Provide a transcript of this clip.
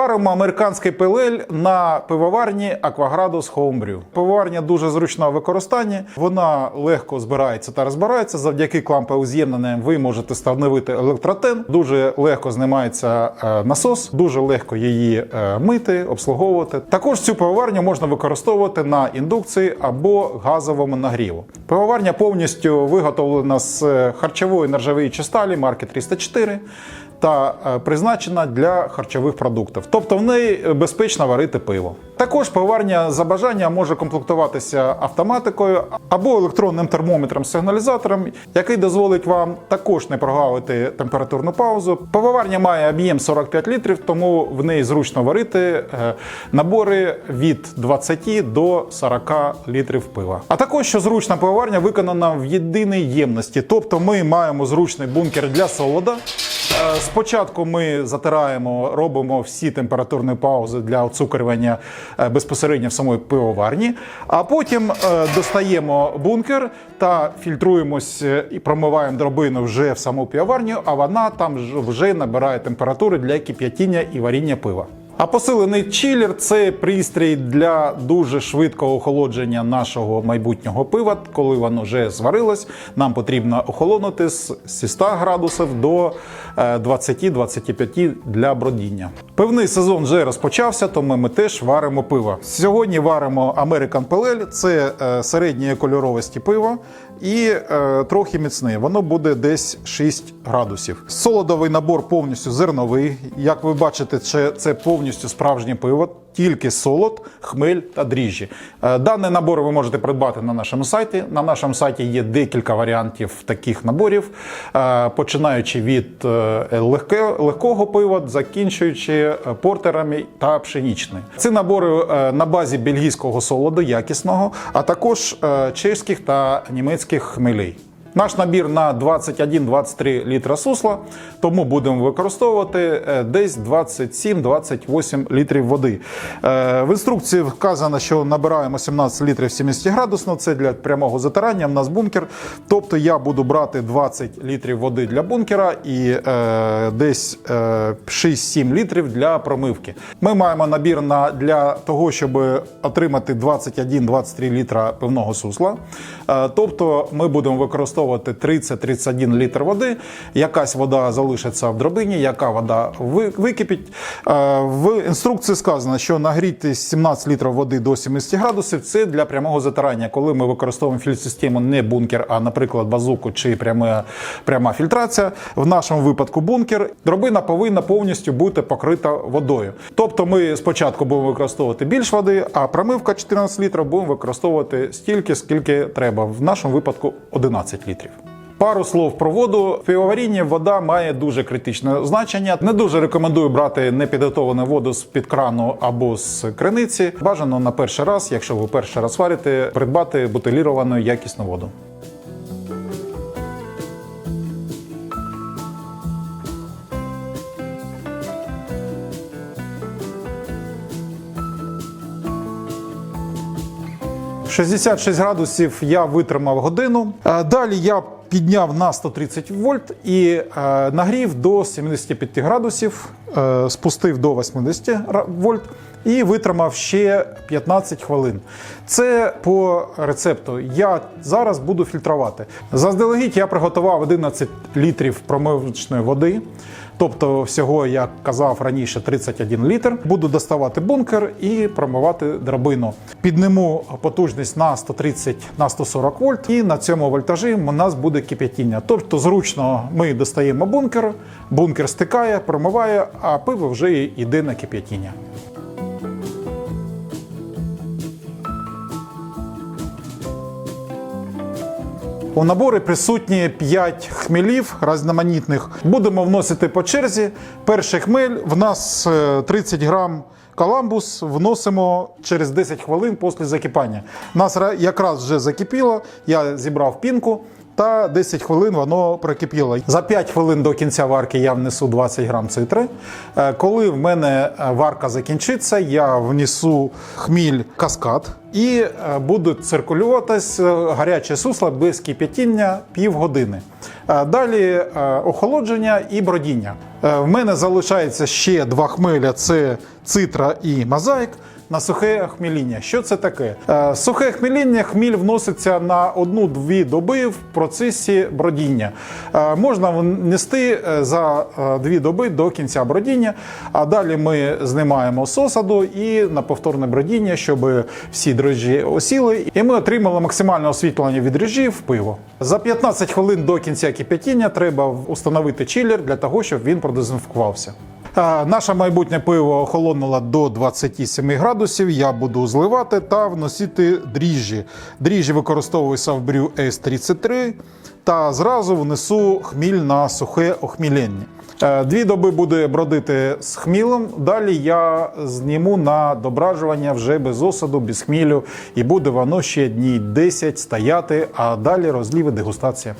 Варимо американський ПЛЛ на пивоварні Aquagradus Homebrew. Пивоварня дуже зручна в використанні. Вона легко збирається та розбирається. Завдяки клампеуз'єднанням ви можете встановити електротен. Дуже легко знімається е, насос, дуже легко її е, мити, обслуговувати. Також цю пивоварню можна використовувати на індукції або газовому нагріву. Пивоварня повністю виготовлена з е, харчової нержавіючої сталі марки 304 та е, призначена для харчових продуктів. Тобто в неї безпечно варити пиво. Також пивоварня за бажання може комплектуватися автоматикою або електронним термометром сигналізатором, який дозволить вам також не прогавити температурну паузу. Пивоварня має об'єм 45 літрів, тому в неї зручно варити е, набори від 20 до 40 літрів пива. А також що зручна пивоварня виконана в єдиній ємності, тобто ми маємо зручний бункер для солода. Е, Спочатку ми затираємо, робимо всі температурні паузи для оцукрювання е, безпосередньо в самої пивоварні, а потім е, достаємо бункер та фільтруємось і промиваємо дробину вже в саму пивоварню, а вона там вже набирає температури для кип'ятіння і варіння пива. А посилений чилер це пристрій для дуже швидкого охолодження нашого майбутнього пива. Коли воно вже зварилось, нам потрібно охолонути з зі 100 градусів до е, 20-25 для бродіння. Пивний сезон вже розпочався, тому ми теж варимо пиво. Сьогодні варимо American Pale, це е, середньої кольоровості пиво і е, трохи міцне. Воно буде десь 6 градусів. Солодовий набор повністю зерновий. Як ви бачите, це, це повністю справжнє пиво. Тільки солод, хмель та дріжджі. Е, Даний набор ви можете придбати на нашому сайті. На нашому сайті є декілька варіантів таких наборів, е, починаючи від е, легкого пива, закінчуючи портерами та пшенічними. Ці набори на базі бельгійського солоду, якісного, а також чеських та німецьких хмелей. Наш набір на 21-23 літра сусла, тому будемо використовувати е, десь 27-28 літрів води. Е, В інструкції вказано, що набираємо 17 літрів 70 градусно. Це для прямого затирання. В нас бункер. Тобто я буду брати 20 літрів води для бункера і е, десь е, 6-7 літрів для промивки. Ми маємо набір на для того, щоб отримати 21-23 літра пивного сусла. Тобто ми будемо використовувати 30-31 літр води. Якась вода залишиться в дробині, яка вода ви- википить. Е, В інструкції сказано, що нагріти 17 літрів води до 70 градусів це для прямого затирання. Коли ми використовуємо фільтр-систему не бункер, а, наприклад, базуку чи пряма, пряма фільтрація. В нашому випадку бункер. Дробина повинна повністю бути покрита водою. Тобто ми спочатку будемо використовувати більш води, а промивка 14 літрів будемо використовувати стільки, скільки треба. В нашому випадку 11 літрів. Пару слов про воду. В пивоварінні вода має дуже критичне значення. Не дуже рекомендую брати непідготовлену воду з під крану або з криниці. Бажано на перший раз, якщо ви перший раз варите, придбати бутиліровану якісну воду. – 66 градусів я витримав годину. Е, Далі я підняв на 130 вольт і е, нагрів до 75 градусів, е, спустив до 80 вольт і витримав ще 15 хвилин. Це по рецепту. Я зараз буду фільтрувати. Заздалегідь я приготував 11 літрів промивочної води. Тобто, всього, як казав раніше, 31 літр. Буду доставати бункер і промивати драбину. Підниму потужність на 130 на 140 вольт, і на цьому вольтажі у нас буде кип'ятіння. Тобто, зручно ми достаємо бункер, бункер стикає, промиває, а пиво вже йде на кип'ятіння. У наборі присутні 5 хмелів різноманітних. Будемо вносити по черзі. Перший хмель в нас е, 30 грам каламбус вносимо через 10 хвилин після закипання. Нас якраз вже закипіло, я зібрав пінку. Та 10 хвилин воно прокипіло. За 5 хвилин до кінця варки я внесу 20 грам цитри. Е, Коли в мене е, варка закінчиться, я внесу хміль каскад і е, будуть циркулюватись гаряче сусло без кип'ятіння півгодини. Далі охолодження і бродіння. В мене залишається ще два хмеля: це цитра і мозаїк. На сухе хмеління. Що це таке? Е, Сухе хмеління, хміль вноситься на одну-дві доби в процесі бродіння. Е, Можна внести е, за дві доби до кінця бродіння, а далі ми знімаємо з осаду і на повторне бродіння, щоб всі дрожжі осіли, і ми отримали максимальне освітлення від дрожжів в пиво. За 15 хвилин до кінця кип'ятіння треба встановити чилер для того, щоб він продезінфікувався. Наше майбутнє пиво охолонуло до 27 градусів. Я буду зливати та вносити дріжджі. Дріжджі використовуються в брю S33 та зразу внесу хміль на сухе охмілення. Е, Дві доби буде бродити з хмілем. Далі я зніму на дображування вже без осаду, без хмілю, і буде воно ще дні 10 стояти, а далі розлів і дегустація.